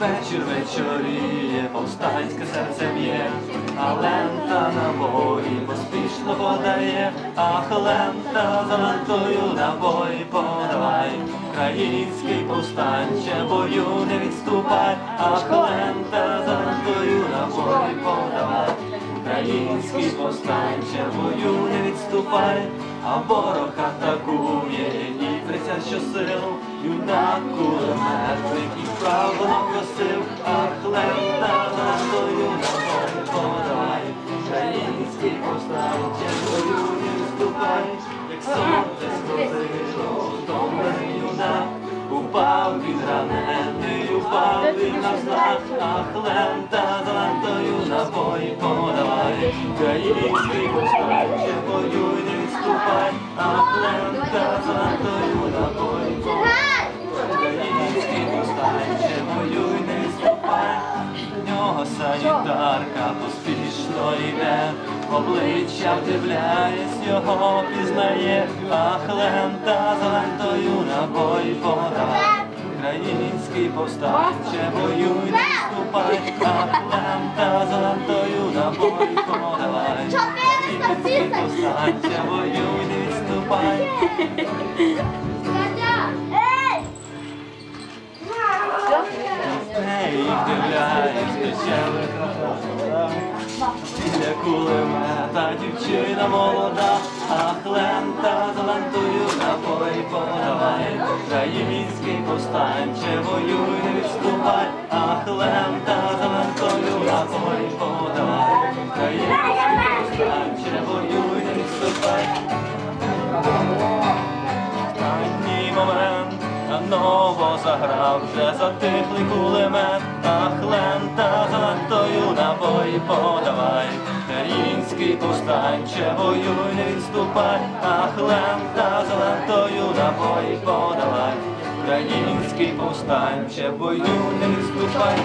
вечір вечоріє, повстанське серце б'є, а лента набої поспішно подає, ах, лента за лентою набої подавай. Український повстанче, бою не відступай, ах, лента за лентою набої подавай. Український повстанче, бою не відступай, а ворог атакує приця щосил, юнак кулеметник і вправо просив, лента за лентою набої подавай. Український повстанче, бою не відступай, як сонце сходило, втомлений юнак, упав він ранений, упав він на знак, ах, лента за лентою набої подавай, український повстанче, воюй, не відступай, ах, лента за лентою нього санітарка поспішно йде, обличчя вдивляєсь, його пізнає, ах, лента за лентою набої подавай. Український повстанче, воюй, не відступай, ах, лента за лентою набої подавай. Український повстанче, воюй, відступай. Ей, вдивляюсь, дощевих Біля кулемета дівчина молода, ах, лента за лентою набої подавай. Український повстанче, воюй, не відступай, ах, лента за лентою набої подавай. Український повстанче, воюй, не відступай. Останній момент наново заграв, вже затихлий кулемет, подавай. Український повстанче, воюй, не відступай, а лента та лентою набої подавай. Український повстанче, воюй, не відступай.